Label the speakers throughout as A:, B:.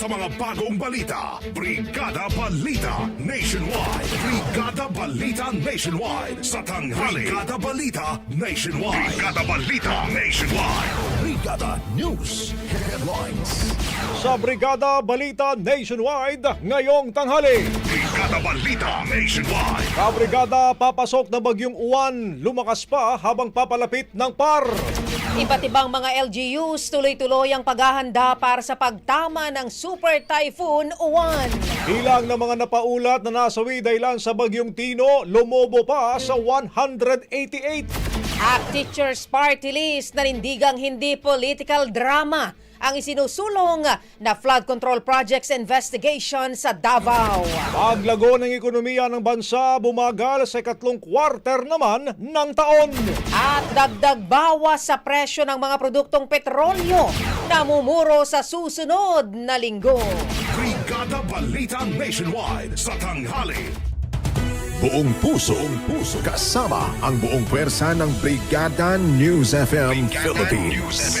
A: Sa mga bagong balita. Brigada Balita Nationwide. Brigada Balita Nationwide. Sa tanghali. Brigada Balita Nationwide. Brigada Balita Nationwide.
B: Brigada News Headlines.
C: Sa Brigada Balita Nationwide, ngayong tanghali.
A: Brigada Balita Nationwide.
C: Kabrigada papasok na bagyong uwan, lumakas pa habang papalapit ng par.
D: Iba't ibang mga LGUs tuloy-tuloy ang paghahanda para sa pagtama ng Super Typhoon Uwan.
C: Ilang ng mga napaulat na nasawi dahilan sa bagyong Tino, lumobo pa sa 188.
D: At Teachers Party List nanindigang hindi political drama ang isinusulong na flood control projects investigation sa Davao.
C: Paglago ng ekonomiya ng bansa bumagal sa ikatlong quarter naman ng taon.
D: At dagdag bawas sa presyo ng mga produktong petrolyo namumuro sa susunod na linggo.
A: Brigada Balita Nationwide. Sa tanghali.
B: Buong puso, buong puso, kasama ang buong pwersa ng Brigada News FM Philippines.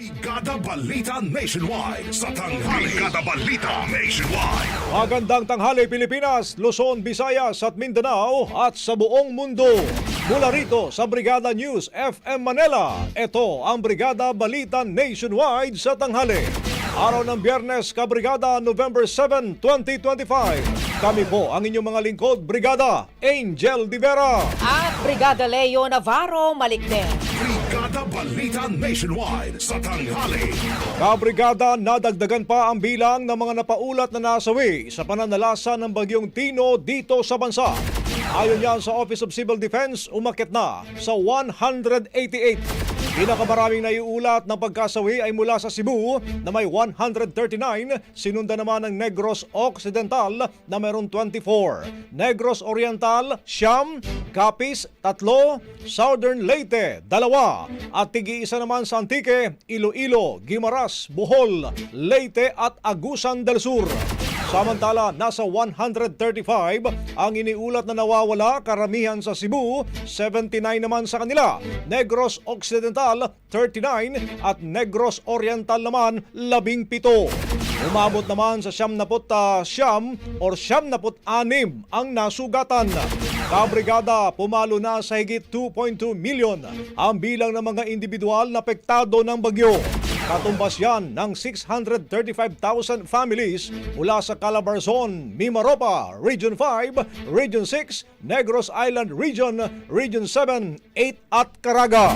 A: Brigada Balita Nationwide. Sa tanghali. Brigada Balita Nationwide.
C: Magandang tanghali Pilipinas, Luzon, Visayas at Mindanao at sa buong mundo. Mula rito sa Brigada News FM Manila, ito ang Brigada Balita Nationwide sa tanghali. Araw ng Biyernes, Kabrigada, November 7, 2025. Kami po ang inyong mga lingkod, Brigada Angel Divera.
D: At Brigada Leo Navarro Malikden.
A: Brigada Balita Nationwide. Sa tanghali.
C: Kabrigada, nadagdagan pa ang bilang ng mga napaulat na nasawi sa pananalasa ng bagyong Tino dito sa bansa. Ayon yan sa Office of Civil Defense, umakit na sa 188. Pinakamaraming naiulat ng pagkasawi ay mula sa Cebu na may 139, sinunda naman ng Negros Occidental na mayroon 24. Negros Oriental, siyam, Capiz, tatlo, Southern Leyte, dalawa, at tigi-isa naman sa Antique, Iloilo, Guimaras, Bohol, Leyte at Agusan del Sur. Samantala, nasa 135 ang iniulat na nawawala karamihan sa Cebu, 79 naman sa kanila. Negros Occidental, 39 at Negros Oriental naman, 17. Umabot naman sa siyam naput ah, siyam or siyam naput anim ang nasugatan. Kabrigada pumalo na sa higit 2.2 million ang bilang ng mga individual na apektado ng bagyo. Katumbas yan ng 635,000 families mula sa Calabarzon, Mimaropa, Region 5, Region 6, Negros Island Region, Region 7, 8 at Caraga.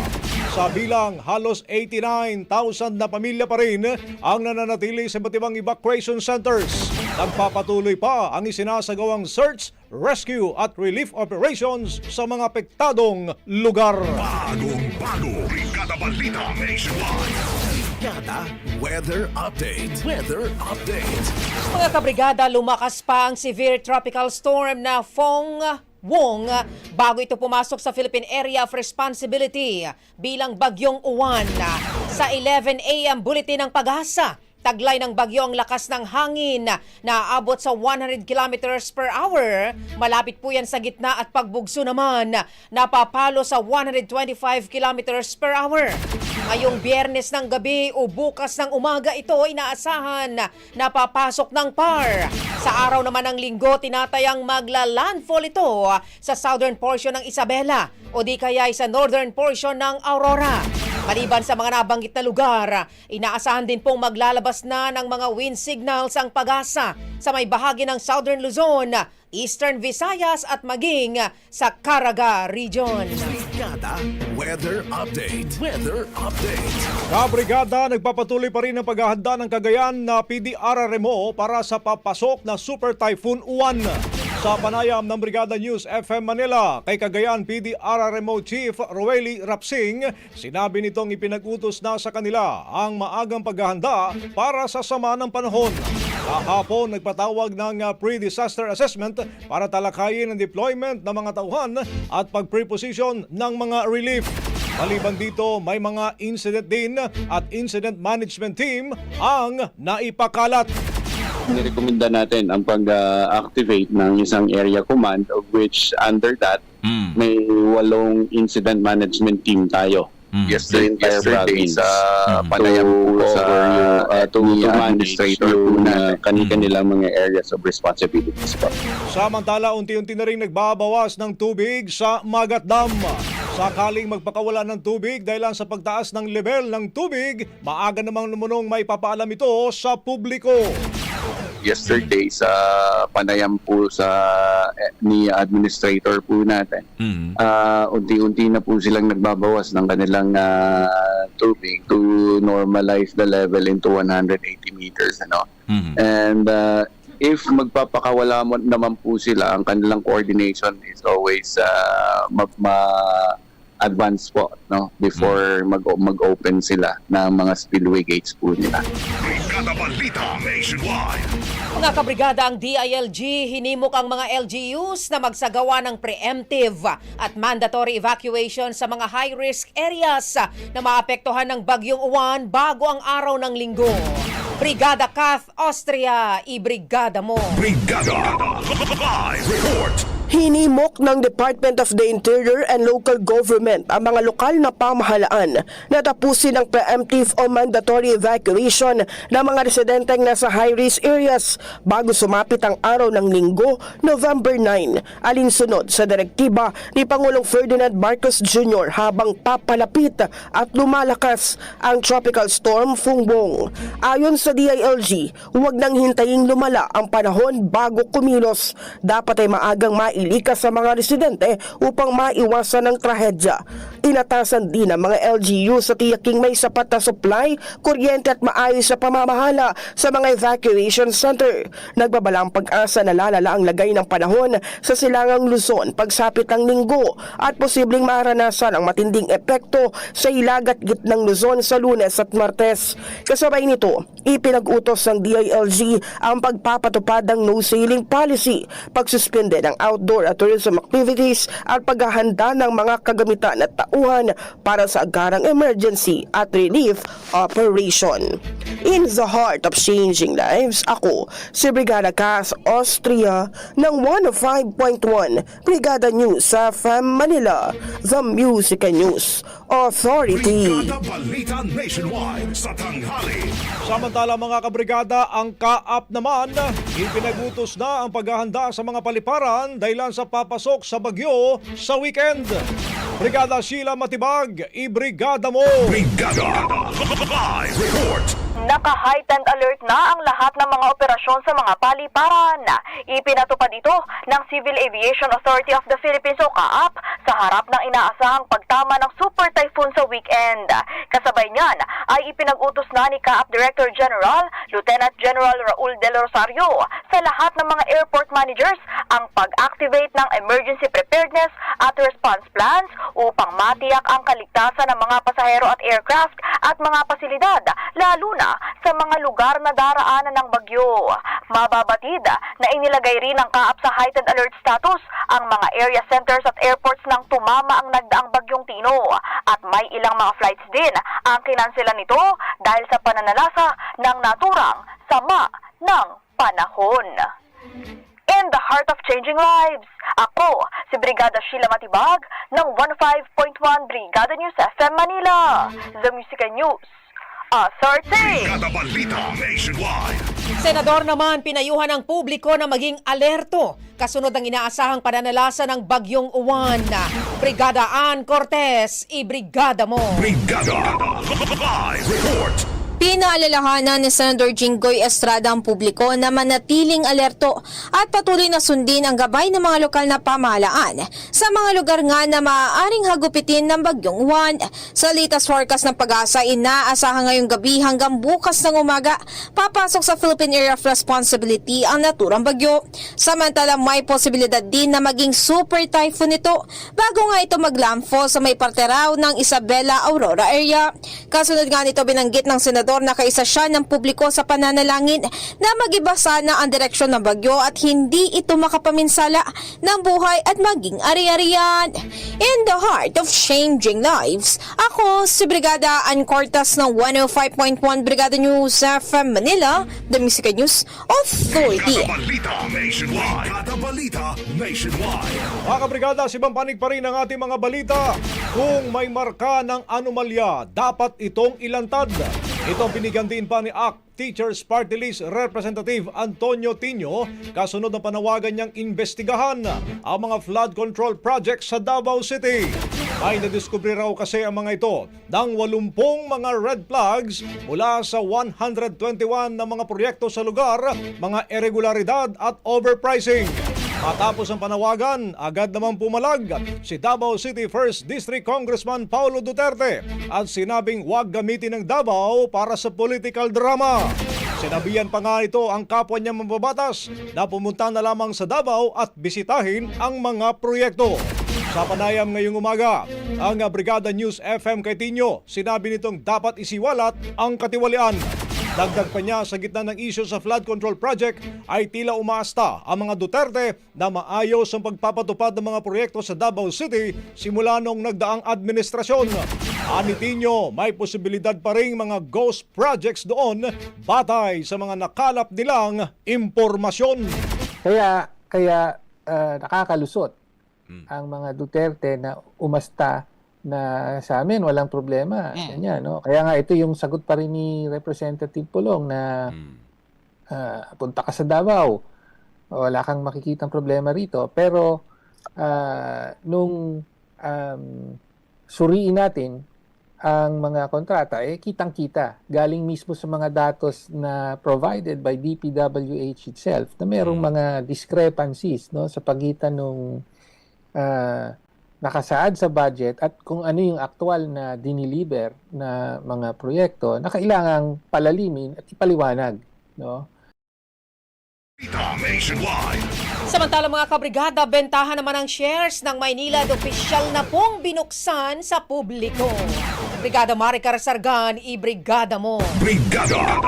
C: Sa bilang halos 89,000 na pamilya pa rin ang nananatili sa iba't ibang evacuation centers. Nagpapatuloy pa ang isinasagawang search, rescue at relief operations sa mga apektadong lugar.
A: Bagong bago, Brigada Balita Nationwide.
B: Brigada Weather Update. Weather Update.
D: Mga kabrigada, lumakas pa ang severe tropical storm na Fong Wong bago ito pumasok sa Philippine Area of Responsibility bilang bagyong uwan. Sa 11 a.m. bulletin ng pag-asa, Taglay ng bagyo ang lakas ng hangin na aabot sa 100 kilometers per hour. Malapit po yan sa gitna at pagbugso naman napapalo sa 125 kilometers per hour. Ngayong biyernes ng gabi o bukas ng umaga ito inaasahan na papasok ng PAR. Sa araw naman ng linggo, tinatayang magla-landfall ito sa southern portion ng Isabela o di kaya ay sa northern portion ng Aurora. Maliban sa mga nabanggit na lugar, inaasahan din pong maglalabas na ng mga wind signals ang pag-asa sa may bahagi ng Southern Luzon, Eastern Visayas at maging sa Caraga Region.
B: Brigada Weather Update. Weather Update.
C: Kabrigada, nagpapatuloy pa rin ang paghahanda ng Cagayan na PDRRMO para sa papasok na Super Typhoon Uwan. Sa panayam ng Brigada News FM Manila, kay Cagayan PDRRMO Chief Roeli Rapsing, sinabi nitong ipinag-utos na sa kanila ang maagang paghahanda para sa sama ng panahon. Kahapon, nagpatawag ng uh, pre-disaster assessment para talakayin ang deployment ng mga tauhan at pag-preposition ng mga relief. Maliban dito, may mga incident din at incident management team ang naipakalat.
E: Nirekomenda natin ang pag-activate ng isang area command of which under that may walong incident management team tayo.
F: Yesterday,
E: The entire
F: yesterday
E: province.
F: sa panayam
E: to
F: po sa
E: yung, uh, to, to manage yung uh,
F: natin.
E: kani-kanilang mga areas of responsibilities po.
C: Samantala, unti-unti na rin nagbabawas ng tubig sa Magat Dam. Sakaling magpakawala ng tubig dahil lang sa pagtaas ng level ng tubig, maaga namang lumunong may papaalam ito sa publiko.
F: Yesterday sa panayam po sa eh, ni administrator po natin. Ah, unti-unti na po silang nagbabawas ng kanilang ah, tubig to normalize the level into 180 meters ano. And ah, if magpapakawala mo naman po sila, ang kanilang coordination is always uh, ma, ma- advance po no before mag mag-open sila ng mga spillway gates po nila.
A: Brigada Balita Nationwide.
D: Mga kabrigada, ang DILG hinimok ang mga LGUs na magsagawa ng preemptive at mandatory evacuation sa mga high-risk areas na maapektuhan ng bagyong uwan bago ang araw ng linggo. Brigada Kath Austria, ibrigada mo.
A: Brigada Live Report.
G: Hinimok ng Department of the Interior and Local Government ang mga lokal na pamahalaan na tapusin ang preemptive o mandatory evacuation ng mga residenteng nasa high-risk areas bago sumapit ang araw ng linggo, November 9, alinsunod sa direktiba ni Pangulong Ferdinand Marcos Jr. habang papalapit at lumalakas ang tropical storm Fungbong. Ayon sa DILG, huwag nang hintayin lumala ang panahon bago kumilos. Dapat ay maagang mailikas sa mga residente upang maiwasan ang trahedya. Inatasan din ng mga LGU sa tiyaking may sapat na supply, kuryente at maayos sa pamamahala sa mga evacuation center. Nagbabalang pag-asa na lalala ang lagay ng panahon sa silangang Luzon pagsapit ng linggo at posibleng maranasan ang matinding epekto sa hilagat gitnang Luzon sa lunes at martes. Kasabay nito, ipinag-utos ng DILG ang pagpapatupad ng no sailing policy, pagsuspende ng outdoor outdoor at tourism activities at paghahanda ng mga kagamitan at tauhan para sa agarang emergency at relief operation. In the heart of changing lives, ako si Brigada Cas Austria ng 105.1 Brigada News sa FM Manila, The Music and News Authority.
A: Brigada Nationwide sa tanghali.
C: Samantala mga kabrigada, ang kaap naman, ipinagutos na ang paghahanda sa mga paliparan dahilan sa papasok sa bagyo sa weekend. Brigada Sheila Matibag, ibrigada mo!
A: Brigada Live Report.
H: Naka-heightened alert na ang lahat ng mga operasyon sa mga paliparan. Ipinatupad ito ng Civil Aviation Authority of the Philippines o CAAP sa harap ng inaasahang pagtama ng super typhoon sa weekend. Kasabay niyan ay ipinag-utos na ni CAAP Director General Lieutenant General Raul Del Rosario sa lahat ng mga airport managers ang pag-activate ng emergency preparedness at response plans upang matiyak ang kaligtasan ng mga pasahero at aircraft at mga pasilidad, lalo na sa mga lugar na daraanan ng bagyo. Mababatid na inilagay rin ng kaap sa heightened alert status ang mga area centers at airports nang tumama ang nagdaang bagyong Tino at may ilang mga flights din ang kinanselan nito dahil sa pananalasa ng naturang sama ng panahon. In the heart of changing lives, ako si Brigada Sheila Matibag ng 15.1 Brigada News FM Manila, The Music News Authority.
A: Brigada Balita Nationwide.
D: Senador naman pinayuhan ng publiko na maging alerto kasunod ng inaasahang pananalasa ng bagyong uwan. Brigada Ann Cortez, ibrigada mo!
A: Brigada Live Report.
I: Pinaalalahanan ni Senator Jinggoy Estrada ang publiko na manatiling alerto at patuloy na sundin ang gabay ng mga lokal na pamahalaan sa mga lugar nga na maaaring hagupitin ng bagyong Juan. Sa latest forecast ng pag-asa, inaasahan ngayong gabi hanggang bukas ng umaga papasok sa Philippine Area of Responsibility ang naturang bagyo. Samantala may posibilidad din na maging super typhoon ito bago nga ito maglandfall sa may parte raw ng Isabela Aurora area. Kasunod nga nito binanggit ng senador na kaisa siya ng publiko sa pananalangin na magiba sana ang direksyon ng bagyo at hindi ito makapaminsala ng buhay at maging ari-arian. In the heart of changing lives, ako si Brigada Ann Cortas ng 105.1 Brigada News FM Manila, The Music News Authority.
C: Mga kabrigada, sibang panig pa rin ang ating mga balita. Kung may marka ng anomalya, dapat itong ilantad. Ito din pa ni ACT Teachers Party List Representative Antonio Tino kasunod ng panawagan niyang investigahan ang mga flood control projects sa Davao City. May nadiskubre raw kasi ang mga ito ng 80 mga red flags mula sa 121 na mga proyekto sa lugar, mga irregularidad at overpricing. Matapos ang panawagan, agad naman pumalag si Davao City 1st District Congressman Paulo Duterte at sinabing huwag gamitin ng Davao para sa political drama. Sinabihan pa nga ito ang kapwa niya mababatas na pumunta na lamang sa Davao at bisitahin ang mga proyekto. Sa panayam ngayong umaga, ang Brigada News FM kay Tino, sinabi nitong dapat isiwalat ang katiwalian. Dagdag pa niya sa gitna ng issue sa flood control project ay tila umaasta ang mga Duterte na maayos ang pagpapatupad ng mga proyekto sa Davao City simula nung nagdaang administrasyon. Ani Tino, may posibilidad pa rin mga ghost projects doon batay sa mga nakalap nilang impormasyon.
J: Kaya kaya ah, nakakalusot ang mga Duterte na umasta na sa amin walang problema. Ganyan, no? Kaya nga ito yung sagot pa rin ni Representative Pulong na ah, punta ka sa Davao. Wala kang makikitang problema rito. Pero ah, nung um, suriin natin ang mga kontrata, eh kitang-kita. Galing mismo sa mga datos na provided by DPWH itself na merong mga discrepancies no, sa pagitan nung ah, nakasaad sa budget at kung ano yung aktual na diniliber na mga proyekto na kailangang palalimin at ipaliwanag. No?
D: Samantala mga kabrigada, bentahan naman ang shares ng Maynila at opisyal na pong binuksan sa publiko. Brigada Maricar Sargan, ibrigada mo!
A: Brigada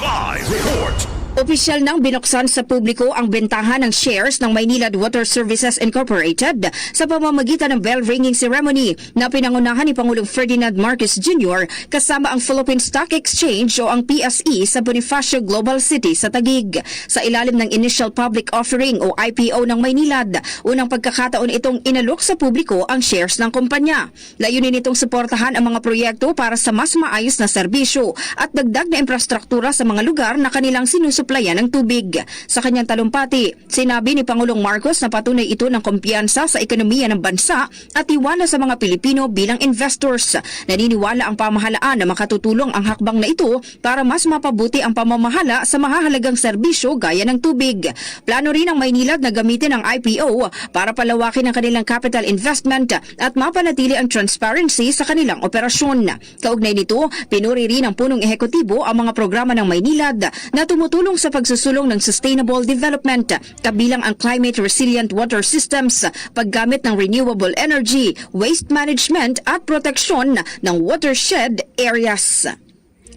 A: Live Report.
K: Opisyal nang binuksan sa publiko ang bentahan ng shares ng Maynilad Water Services Incorporated sa pamamagitan ng bell ringing ceremony na pinangunahan ni Pangulong Ferdinand Marcos Jr. kasama ang Philippine Stock Exchange o ang PSE sa Bonifacio Global City sa Taguig. Sa ilalim ng Initial Public Offering o IPO ng Maynilad, unang pagkakataon itong inalok sa publiko ang shares ng kumpanya. Layunin itong suportahan ang mga proyekto para sa mas maayos na serbisyo at dagdag na infrastruktura sa mga lugar na kanilang sinusuplayan ng tubig. Sa kanyang talumpati, sinabi ni Pangulong Marcos na patunay ito ng kumpiyansa sa ekonomiya ng bansa at tiwala sa mga Pilipino bilang investors. Naniniwala ang pamahalaan na makatutulong ang hakbang na ito para mas mapabuti ang pamamahala sa mahahalagang serbisyo gaya ng tubig. Plano rin ng Maynilad na gamitin ang IPO para palawakin ang kanilang capital investment at mapanatili ang transparency sa kanilang operasyon. Kaugnay nito, pinuri rin ng punong ehekutibo ang mga programa ng Maynilad na tumutulong sa pagsusulong ng sustainable development, kabilang ang climate resilient water systems, paggamit ng renewable energy, waste management at proteksyon ng watershed areas.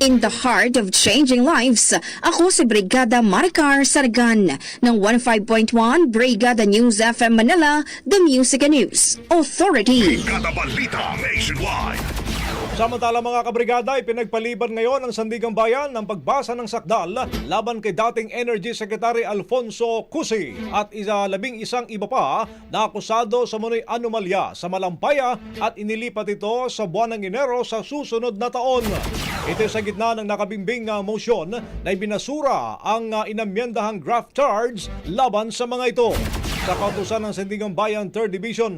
K: In the heart of changing lives, ako si Brigada Maricar Sargan ng 15.1 Brigada News FM Manila, The Music and News Authority.
A: Brigada Balita Nationwide.
C: Samantala mga kabrigada, ipinagpaliban ngayon ng Sandigang Bayan ng pagbasa ng sakdal laban kay dating Energy Secretary Alfonso Cusi at isa labing isang iba pa na akusado sa munoy anomalya sa Malampaya at inilipat ito sa buwan ng Enero sa susunod na taon. Ito sa gitna ng nakabimbing uh, motion na ibinasura ang uh, inamyendahang draft charge laban sa mga ito. Sa kautusan ng Sandigang Bayan 3rd Division,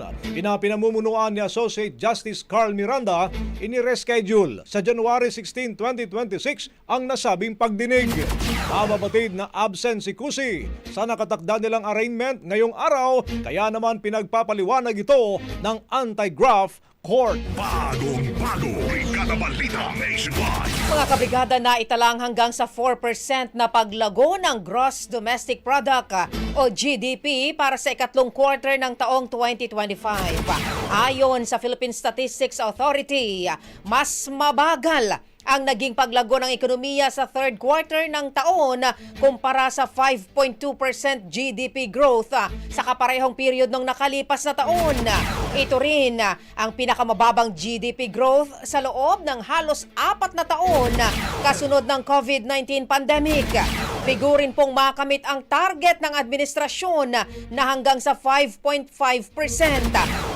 C: pinamumunuan ni Associate Justice Carl Miranda, inireschedule sa January 16, 2026 ang nasabing pagdinig. Mababatid na absent si Kusi sa nakatakda nilang arraignment ngayong araw, kaya naman pinagpapaliwanag ito ng anti-graft court.
A: Bagong bago. Brigada Balita Nationwide.
D: Mga kabrigada na italang hanggang sa 4% na paglago ng Gross Domestic Product ah, o GDP para sa ikatlong quarter ng taong 2025. Ayon sa Philippine Statistics Authority, mas mabagal ang naging paglago ng ekonomiya sa third quarter ng taon kumpara sa 5.2% GDP growth ah, sa kaparehong period ng nakalipas na taon. Ito rin ah, ang pinakamababang GDP growth sa loob ng halos apat na taon kasunod ng COVID-19 pandemic. Figurin pong makamit ang target ng administrasyon na hanggang sa 5.5%.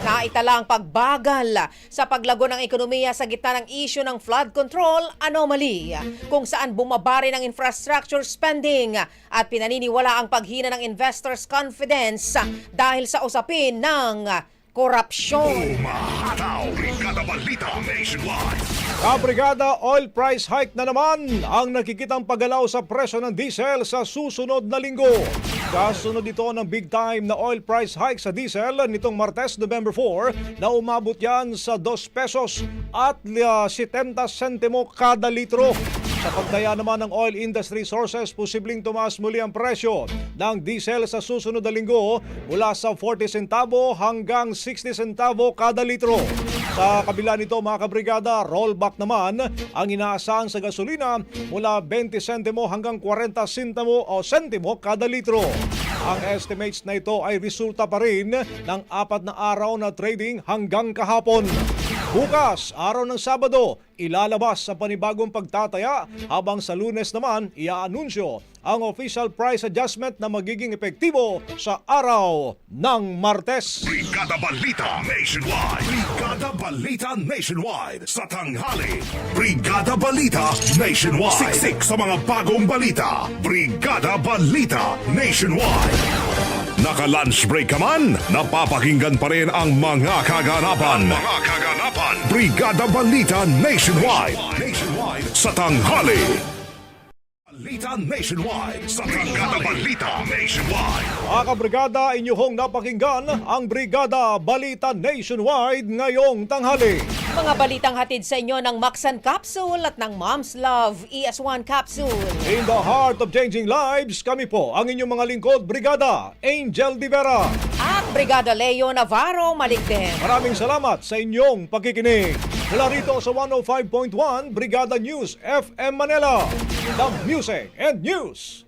D: Naitalang pagbagal sa paglago ng ekonomiya sa gitna ng issue ng flood control anomaly kung saan bumabari ng infrastructure spending at pinaniniwala ang paghina ng investors' confidence dahil sa usapin ng korupsyon.
A: Umahataw. Brigada Balita Nationwide.
C: Kabrigada, oil price hike na naman ang nakikitang paggalaw sa presyo ng diesel sa susunod na linggo. Kasunod ito ng big time na oil price hike sa diesel nitong Martes, November 4 na umabot yan sa 2 pesos at uh, 70 sentimo kada litro. Sa pagdaya naman ng oil industry sources, posibleng tumaas muli ang presyo ng diesel sa susunod na linggo mula sa 40 centavo hanggang 60 centavo kada litro. Sa kabila nito mga kabrigada, rollback naman ang inaasahan sa gasolina mula 20 sentimo hanggang 40 sentimo o sentimo kada litro. Ang estimates na ito ay resulta pa rin ng apat na araw na trading hanggang kahapon. Bukas, araw ng Sabado, ilalabas sa panibagong pagtataya habang sa lunes naman iaanunsyo ang official price adjustment na magiging epektibo sa araw ng Martes.
A: Brigada Balita Nationwide. Brigada Balita Nationwide. Sa tanghali. Brigada Balita Nationwide. Siksik sa mga bagong balita. Brigada Balita Nationwide. Naka-lunch break ka man, napapakinggan pa rin ang mga kaganapan. mga kaganapan. Brigada Balita Nationwide. Nationwide. Sa tanghali. Balita Nationwide. Sa Brigada Balita Nationwide.
C: Mga kabrigada, inyong napakinggan ang Brigada Balita Nationwide ngayong tanghali.
D: Mga balitang hatid sa inyo ng Maxan Capsule at ng Mom's Love ES1 Capsule.
C: In the heart of changing lives, kami po ang inyong mga lingkod, Brigada Angel Di Vera.
D: At Brigada Leo Navarro Maligden.
C: Maraming salamat sa inyong pakikinig. Mula rito sa 105.1 Brigada News FM Manila. The Music and News